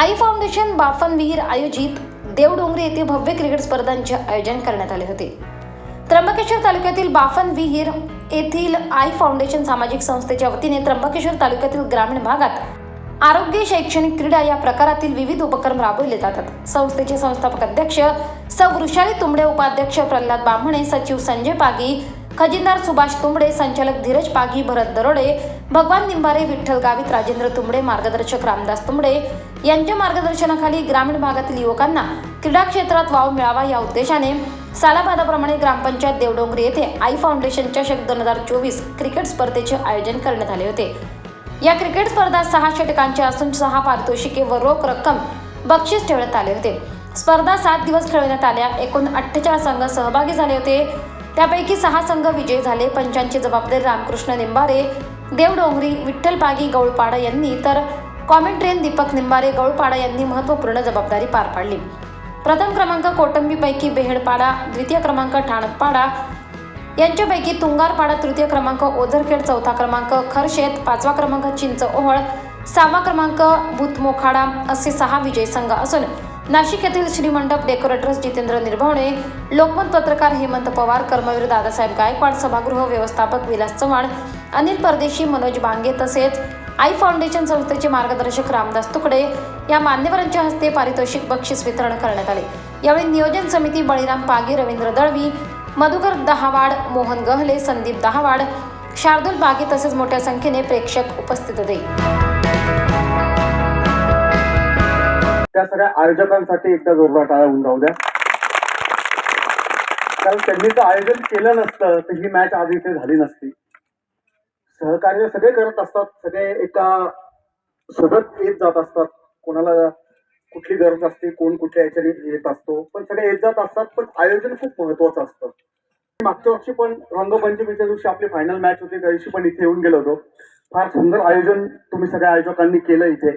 आई foundation बाफन विहीर आयोजित देवडोंगरी येथे भव्य क्रिकेट स्पर्धांचे आयोजन करण्यात आले होते. त्र्यंबकेश्वर तालुक्यातील बाफन विहीर येथील आई फाउंडेशन सामाजिक संस्थेच्या वतीने त्र्यंबकेश्वर तालुक्यातील ग्रामीण भागात आरोग्य शैक्षणिक क्रीडा या प्रकारातील विविध उपक्रम राबवले जातात. संस्थेचे संस्थापक अध्यक्ष सौ वृषाली तुंबडे उपाध्यक्ष प्रल्हाद बामणे सचिव संजय पागी खजिनदार सुभाष तुंबडे संचालक धीरज पागी भरत दरोडे भगवान निंबारे विठ्ठल गावित राजेंद्र तुंबडे मार्गदर्शक रामदास तुंबडे यांच्या मार्गदर्शनाखाली ग्रामीण भागातील युवकांना क्रीडा क्षेत्रात वाव मिळावा या उद्देशाने सालाबादाप्रमाणे ग्रामपंचायत देवडोंगरी येथे आई फाउंडेशन चषक दोन हजार चोवीस क्रिकेट स्पर्धेचे आयोजन करण्यात आले होते. या क्रिकेट स्पर्धा सहा षटकांच्या असून सहा पारितोषिके व रोख रक्कम बक्षीस ठेवण्यात आले होते. स्पर्धा सात दिवस खेळवण्यात आल्या. एकूण अठ्ठेचाळीस संघ सहभागी झाले होते. त्यापैकी सहा संघ विजयी झाले. पंचांची जबाबदारी रामकृष्ण निंबारे देवडोंगरी विठ्ठल पागी गौळपाडा यांनी. तर कॉमेंट्रेन दीपक निंबारे गौळपाडा यांनी महत्त्वपूर्ण जबाबदारी पार पाडली. प्रथम क्रमांक कोटंबीपैकी बेहेडपाडा द्वितीय क्रमांक ठाणकपाडा यांच्यापैकी तुंगारपाडा तृतीय क्रमांक ओझरखेड चौथा क्रमांक खरशेत पाचवा क्रमांक चिंच ओहळ सहावा क्रमांक भूतमोखाडा असे सहा विजयी संघ असून नाशिक येथील श्रीमंडप डेकोरेटर्स जितेंद्र निर्भवणे लोकमत पत्रकार हेमंत पवार कर्मवीर दादासाहेब गायकवाड सभागृह व्यवस्थापक विलास चव्हाण अनिल परदेशी मनोज बांगे तसेच आई फाउंडेशन संस्थेचे मार्गदर्शक रामदास तुकडे या मान्यवरांच्या हस्ते पारितोषिक बक्षीस वितरण करण्यात आले. यावेळी नियोजन समिती बळीराम पागी रवींद्र दळवी मधुकर दहावाड मोहन गहले संदीप दहावाड शार्दूल बागे तसेच मोठ्या संख्येने प्रेक्षक उपस्थित होते. त्या सगळ्या आयोजकांसाठी एकदा जोरदार टाळा होऊन जाऊ द्या. कारण त्यांनी जर आयोजन केलं नसतं तर ही मॅच आज इथे झाली नसती. सहकार्य सगळे करत असतात सगळे एका सोबत येत जात असतात. कोणाला कुठली गरज असते कोण कुठल्या याच्याने येत असतो पण सगळे येत जात असतात पण आयोजन खूप महत्वाचं असतं. मागच्या वर्षी पण रंगपंचमीच्या दिवशी आपली फायनल मॅच होती त्या दिवशी पण इथे येऊन गेलो होतो. फार सुंदर आयोजन तुम्ही सगळ्या आयोजकांनी केलं इथे.